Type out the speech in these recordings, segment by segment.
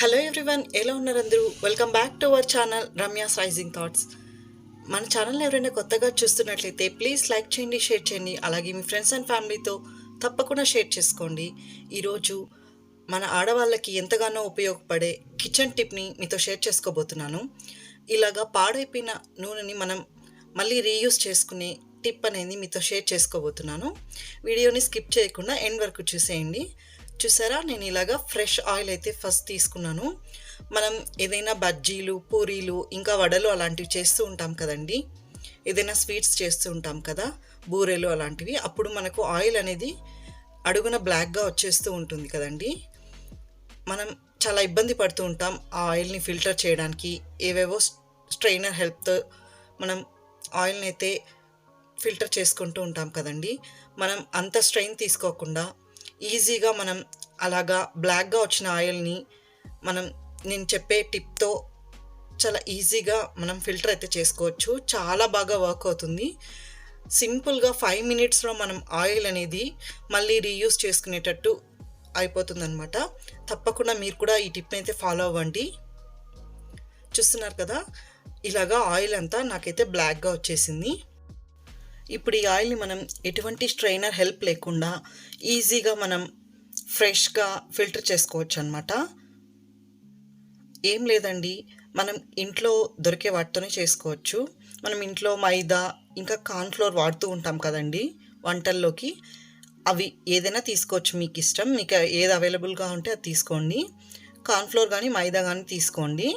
Hello everyone ఎలా ఉన్నారు అందరూ? Welcome back to our channel Ramya's rising thoughts మన ఛానల్ ఎవరైనా కొత్తగా చూస్తున్నట్లయితే ప్లీజ్ లైక్ చేయండి షేర్ చేయండి. అలాగే మీ ఫ్రెండ్స్ అండ్ ఫ్యామిలీతో తప్పకుండా షేర్ చేసుకోండి. ఈరోజు మన ఆడవాళ్ళకి ఎంతగానో ఉపయోగపడే కిచెన్ టిప్ని మీతో షేర్ చేసుకోబోతున్నాను. ఇలాగా పాడైపోయిన నూనెని మనం మళ్ళీ రీయూస్ చేసుకునే టిప్ అనేది మీతో షేర్ చేసుకోబోతున్నాను. వీడియోని స్కిప్ చేయకుండా ఎండ్ వరకు చూసేయండి. చూసారా? నేను ఇలాగా ఫ్రెష్ ఆయిల్ అయితే ఫస్ట్ తీసుకున్నాను. మనం ఏదైనా బజ్జీలు పూరీలు ఇంకా వడలు అలాంటివి చేస్తూ ఉంటాం కదండి. ఏదైనా స్వీట్స్ చేస్తూ ఉంటాం కదా బూరెలు అలాంటివి. అప్పుడు మనకు ఆయిల్ అనేది అడుగున బ్లాక్గా వచ్చేస్తూ ఉంటుంది కదండి. మనం చాలా ఇబ్బంది పడుతూ ఉంటాం ఆ ఆయిల్ని ఫిల్టర్ చేయడానికి. ఏవేవో స్ట్రైనర్ హెల్ప్తో మనం ఆయిల్ని అయితే ఫిల్టర్ చేసుకుంటూ ఉంటాం కదండి. మనం అంత స్ట్రెయిన్ తీసుకోకుండా ఈజీగా మనం అలాగా బ్లాక్గా వచ్చిన ఆయిల్ని మనం నేను చెప్పే టిప్తో చాలా ఈజీగా మనం ఫిల్టర్ అయితే చేసుకోవచ్చు. చాలా బాగా వర్క్ అవుతుంది. సింపుల్గా ఫైవ్ మినిట్స్లో మనం ఆయిల్ అనేది మళ్ళీ రీయూస్ చేసుకునేటట్టు అయిపోతుందన్నమాట. తప్పకుండా మీరు కూడా ఈ టిప్ని అయితే ఫాలో అవ్వండి. చూస్తున్నారు కదా? ఇలాగా ఆయిల్ అంతా నాకైతే బ్లాక్గా వచ్చేసింది. ఇప్పుడు ఈ ఆయిల్ని మనం ఎటువంటి స్ట్రైనర్ హెల్ప్ లేకుండా ఈజీగా మనం ఫ్రెష్గా ఫిల్టర్ చేసుకోవచ్చు అనమాట ఏం లేదండి. మనం ఇంట్లో దొరికే వాటితోనే చేసుకోవచ్చు. మనం ఇంట్లో మైదా ఇంకా కార్న్ఫ్లోర్ వాడుతూ ఉంటాం కదండి వంటల్లోకి. అవి ఏదైనా తీసుకోవచ్చు మీకు ఇష్టం మీకు ఏది అవైలబుల్గా ఉంటే అది తీసుకోండి. కార్న్ఫ్లోర్ కానీ మైదా కానీ తీసుకోండి.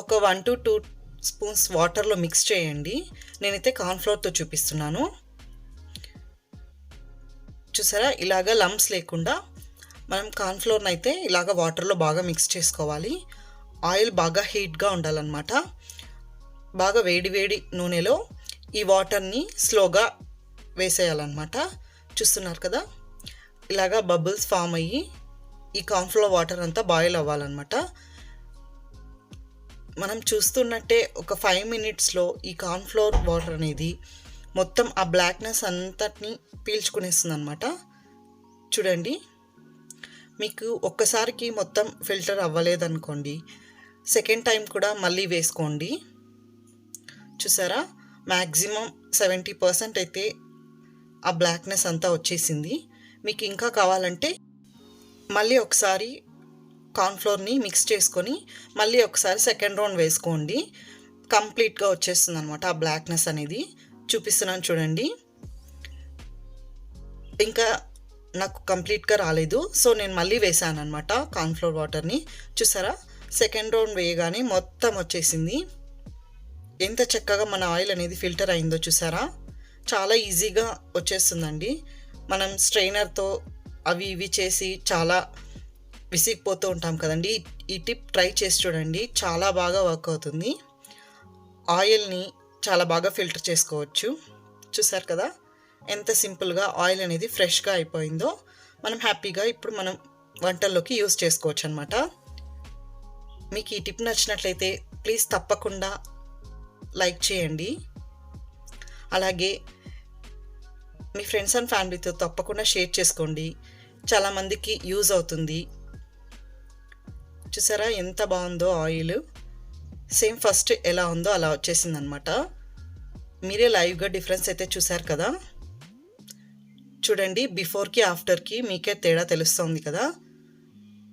ఒక వన్ టు టూ స్పూన్స్ వాటర్లో మిక్స్ చేయండి. నేనైతే కార్న్ఫ్లోర్తో చూపిస్తున్నాను. చూసారా? ఇలాగ లమ్స్ లేకుండా మనం కార్న్ఫ్లోర్ని అయితే ఇలాగ వాటర్లో బాగా మిక్స్ చేసుకోవాలి. ఆయిల్ బాగా హీట్గా ఉండాలన్నమాట. బాగా వేడి వేడి నూనెలో ఈ వాటర్ని స్లోగా వేసేయాలన్నమాట. చూస్తున్నారు కదా? ఇలాగా బబుల్స్ ఫామ్ అయ్యి ఈ కార్న్ఫ్లోర్ వాటర్ అంతా బాయిల్ అవ్వాలన్నమాట. మనం చూస్తున్నట్టే ఒక ఫైవ్ మినిట్స్లో ఈ కార్న్ఫ్లోర్ వాటర్ అనేది మొత్తం ఆ బ్లాక్నెస్ అంతటిని పీల్చుకునేస్తుంది అనమాట చూడండి. మీకు ఒక్కసారికి మొత్తం ఫిల్టర్ అవ్వలేదనుకోండి. సెకండ్ టైం కూడా మళ్ళీ వేసుకోండి. చూసారా? మ్యాక్సిమం సెవెంటీ పర్సెంట్ అయితే ఆ బ్లాక్నెస్ అంతా వచ్చేసింది. మీకు ఇంకా కావాలంటే మళ్ళీ ఒకసారి కార్న్ఫ్లోర్ని మిక్స్ చేసుకొని మళ్ళీ ఒకసారి సెకండ్ రౌండ్ వేసుకోండి. కంప్లీట్గా వచ్చేస్తుంది అనమాట ఆ బ్లాక్నెస్ అనేది. చూపిస్తున్నాను చూడండి. ఇంకా నాకు కంప్లీట్గా రాలేదు. సో నేను మళ్ళీ వేసాను అనమాట కార్న్ఫ్లోర్ వాటర్ని. చూసారా? సెకండ్ రౌండ్ వేయగానే మొత్తం వచ్చేసింది. ఎంత చక్కగా మన ఆయిల్ అనేది ఫిల్టర్ అయిందో చూసారా? చాలా ఈజీగా వచ్చేస్తుందండి. మనం స్ట్రైనర్తో అవి ఇవి చేసి చాలా విసిగిపోతూ ఉంటాం కదండి. ఈ టిప్ ట్రై చేసి చూడండి. చాలా బాగా వర్క్ అవుతుంది. ఆయిల్ని చాలా బాగా ఫిల్టర్ చేసుకోవచ్చు. చూసారు కదా? ఎంత సింపుల్గా ఆయిల్ అనేది ఫ్రెష్గా అయిపోయిందో మనం హ్యాపీగా ఇప్పుడు మనం వంటల్లోకి యూస్ చేసుకోవచ్చు అనమాట మీకు ఈ టిప్ నచ్చినట్లయితే ప్లీజ్ తప్పకుండా లైక్ చేయండి. అలాగే మీ ఫ్రెండ్స్ అండ్ ఫ్యామిలీతో తప్పకుండా షేర్ చేసుకోండి. చాలామందికి యూజ్ అవుతుంది. చూసారా? ఎంత బాగుందో ఆయిల్. సేమ్ ఫస్ట్ ఎలా ఉందో అలా వచ్చేసింది అనమాట మీరే లైవ్గా డిఫరెన్స్ అయితే చూసారు కదా? చూడండి బిఫోర్కి ఆఫ్టర్కి మీకే తేడా తెలుస్తుంది కదా?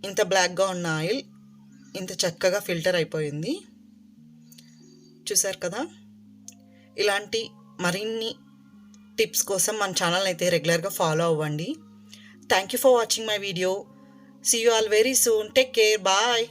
ఇంత బ్లాక్గా ఉన్న ఆయిల్ ఇంత చక్కగా ఫిల్టర్ అయిపోయింది. చూసారు కదా? ఇలాంటి మరిన్ని టిప్స్ కోసం మన ఛానల్ అయితే రెగ్యులర్గా ఫాలో అవ్వండి. Thank you for watching my video See you all very soon. Take care. Bye.